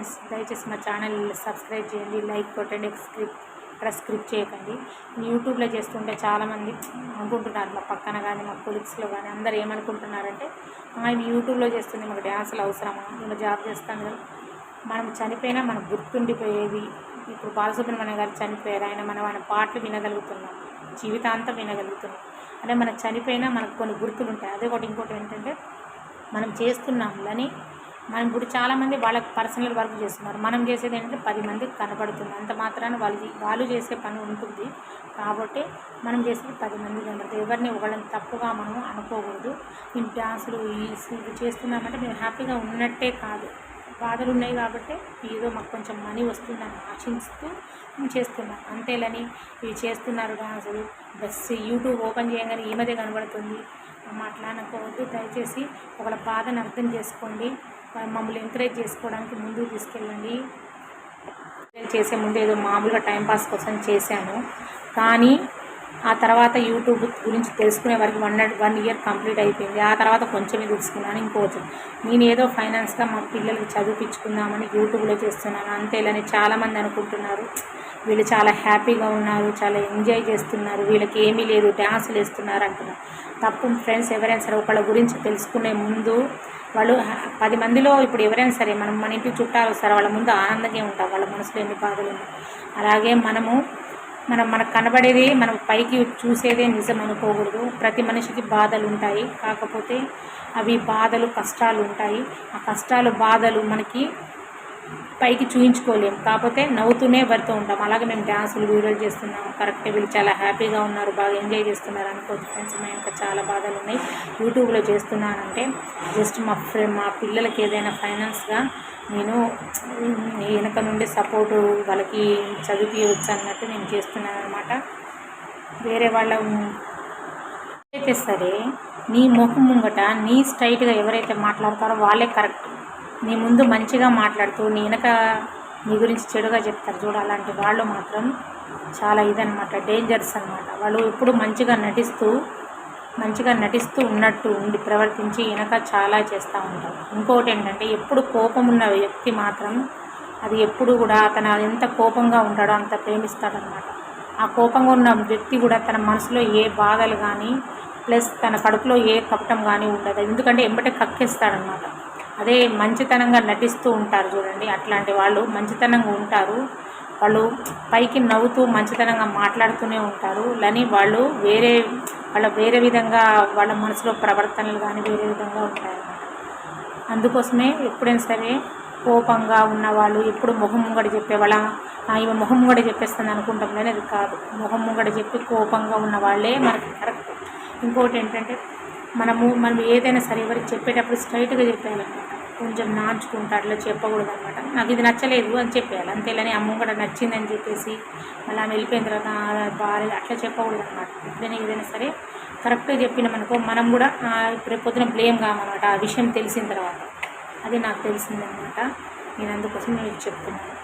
Friends దయచేసి మా channel subscribe చేయండి లైక్ కొట్టండి స్క్రిప్ ఇక్కడ స్క్రిప్ట్ చేయకండి. యూట్యూబ్లో చేస్తుంటే చాలామంది అనుకుంటున్నారు మా పక్కన కానీ మా కొలిక్స్లో కానీ అందరు ఏమనుకుంటున్నారంటే ఆయన యూట్యూబ్లో చేస్తుంది మాకు డ్యాన్సులు అవసరమా? మేము జాబ్ చేస్తాం కదా. మనం చనిపోయినా మనకు గుర్తుండిపోయేది. ఇప్పుడు బాలసుబ్రహ్మణ్యం గారు చనిపోయారు ఆయన మనం ఆయన పాటలు వినగలుగుతున్నాం జీవితాంతం వినగలుగుతున్నాం. అంటే మనం చనిపోయినా మనకు కొన్ని గుర్తులు ఉంటాయి అదే ఒకటి ఇంకోటి ఏంటంటే మనం చేస్తున్నాం కానీ మనం ఇప్పుడు చాలామంది వాళ్ళకి పర్సనల్ వర్క్ చేస్తున్నారు. మనం చేసేది ఏంటంటే పది మందికి కనపడుతుంది అంత మాత్రాన వాళ్ళు వాళ్ళు చేసే పని ఉంటుంది. కాబట్టి మనం చేసేది పది మంది కనబడుతుంది ఎవరిని ఒకళ్ళని తప్పుగా మనం అనుకోకూడదు. ఈ డ్యాన్సులు ఈ ఇవి చేస్తున్నామంటే మేము హ్యాపీగా ఉన్నట్టే కాదు. బాధలు ఉన్నాయి కాబట్టి ఏదో మాకు కొంచెం మనీ వస్తుందని ఆశిస్తూ మేము చేస్తున్నాం. అంతేలని ఇవి చేస్తున్నారు డాన్సులు. బస్ యూట్యూబ్ ఓపెన్ చేయగానే ఈ మధ్య కనబడుతుంది. అమ్మ అట్లా అనుకోవద్దు దయచేసి ఒకళ్ళ బాధను అర్థం చేసుకోండి. మమ్మల్ని ఎంకరేజ్ చేసుకోవడానికి ముందుకు తీసుకెళ్ళండి. చేసే ముందు ఏదో మామూలుగా టైంపాస్ కోసం చేశాను. కానీ ఆ తర్వాత యూట్యూబ్ గురించి తెలుసుకునే వరకు వన్ వన్ ఇయర్ కంప్లీట్ అయిపోయింది. ఆ తర్వాత కొంచెమే తెలుసుకున్నాను. ఇంకోవచ్చు నేను ఏదో ఫైనాన్స్గా మా పిల్లలకి చదివించుకుందామని యూట్యూబ్లో చేస్తున్నాను. అంతేలానే చాలామంది అనుకుంటున్నారు. వీళ్ళు చాలా హ్యాపీగా ఉన్నారు చాలా ఎంజాయ్ చేస్తున్నారు. వీళ్ళకి ఏమీ లేదు డ్యాన్సులు వేస్తున్నారు అంటున్నారు తప్పు ఫ్రెండ్స్ ఎవరైనా సరే ఒకళ్ళ గురించి తెలుసుకునే ముందు వాళ్ళు పది మందిలో ఇప్పుడు ఎవరైనా సరే మనం మన ఇంటికి చుట్టాలు వస్తారు వాళ్ళ ముందు ఆనందంగా ఉంటాం వాళ్ళ మనసులో ఎన్ని బాధలు ఉన్నాయి అలాగే మనము మనం మనకు కనబడేది మనం పైకి చూసేదే నిజం అనుకోకూడదు. ప్రతి మనిషికి బాధలు ఉంటాయి. కాకపోతే అవి బాధలు కష్టాలు ఉంటాయి. ఆ కష్టాలు బాధలు మనకి పైకి చూయించుకోలేము కాకపోతే నవ్వుతూనే వరుతూ ఉంటాం. అలాగే మేము డ్యాన్సులు వీడియోలు చేస్తున్నాం. కరెక్ట్ వీళ్ళు చాలా హ్యాపీగా ఉన్నారు. బాగా ఎంజాయ్ చేస్తున్నారు అనుకోవచ్చు. ఫ్రెండ్స్ మా ఇంకా చాలా బాధలు ఉన్నాయి. యూట్యూబ్లో చేస్తున్నానంటే జస్ట్ మా ఫ్రెండ్ మా పిల్లలకి ఏదైనా ఫైనాన్స్గా నేను వెనక నుండి సపోర్టు వాళ్ళకి చదివించవచ్చు అన్నట్టు నేను చేస్తున్నాను అనమాట వేరే వాళ్ళ అయితే సరే నీ ముఖం ముంగట నీ స్ట్రైట్గా ఎవరైతే మాట్లాడతారో వాళ్ళే కరెక్ట్. నీ ముందు మంచిగా మాట్లాడుతూ నీ వెనక నీ గురించి చెడుగా చెప్తారు చూడు అలాంటి వాళ్ళు మాత్రం చాలా ఇదనమాట డేంజర్స్ అనమాట వాళ్ళు ఎప్పుడు మంచిగా నటిస్తూ మంచిగా నటిస్తూ ఉన్నట్టు ఉండి ప్రవర్తించి వెనక చాలా చేస్తూ ఉంటారు. ఇంకోటి ఏంటంటే ఎప్పుడు కోపం ఉన్న వ్యక్తి మాత్రం అది ఎప్పుడు కూడా అతను ఎంత కోపంగా ఉంటాడో అంత ప్రేమిస్తాడనమాట ఆ కోపంగా ఉన్న వ్యక్తి కూడా తన మనసులో ఏ బాధలు కానీ ప్లస్ తన కడుపులో ఏ కపటం కానీ ఉండదు. ఎందుకంటే ఎంబటే కక్కేస్తాడనమాట అదే మంచితనంగా నటిస్తూ ఉంటారు చూడండి. అట్లాంటి వాళ్ళు మంచితనంగా ఉంటారు. వాళ్ళు పైకి నవ్వుతూ మంచితనంగా మాట్లాడుతూనే ఉంటారు. లని వాళ్ళు వేరే వాళ్ళ వేరే విధంగా వాళ్ళ మనసులో ప్రవర్తనలు కానీ వేరే విధంగా ఉంటాయి అందుకోసమే ఎప్పుడైనా సరే కోపంగా ఉన్నవాళ్ళు ఎప్పుడు మొహం ముంగడ చెప్పేవాళ్ళ ఈమె మొహం ముంగడ చెప్పేస్తుంది అనుకుంటాం. కానీ అది కాదు. మొహం ముంగడ చెప్పి కోపంగా ఉన్న వాళ్ళే మనకి కరెక్ట్. ఇంకోటి ఏంటంటే మనము మనం ఏదైనా సరే ఎవరికి చెప్పేటప్పుడు స్ట్రైట్గా చెప్పేయాలన్నమాట కొంచెం నాచుకుంటా అట్లా చెప్పకూడదు అనమాట నాకు ఇది నచ్చలేదు అని చెప్పేయాలి. అంతేలానే అమ్మ కూడా నచ్చిందని చెప్పేసి మళ్ళీ ఆమె వెళ్ళిపోయిన తర్వాత బాగాలేదు అట్లా చెప్పకూడదు అనమాట ఏదైనా ఏదైనా సరే కరెక్ట్గా చెప్పినామనుకో మనం కూడా ఇప్పుడు పొద్దున బ్లేమ్ కామనమాట ఆ విషయం తెలిసిన తర్వాత. అది నాకు తెలిసిందనమాట నేను అందుకోసం నేను చెప్తున్నాను.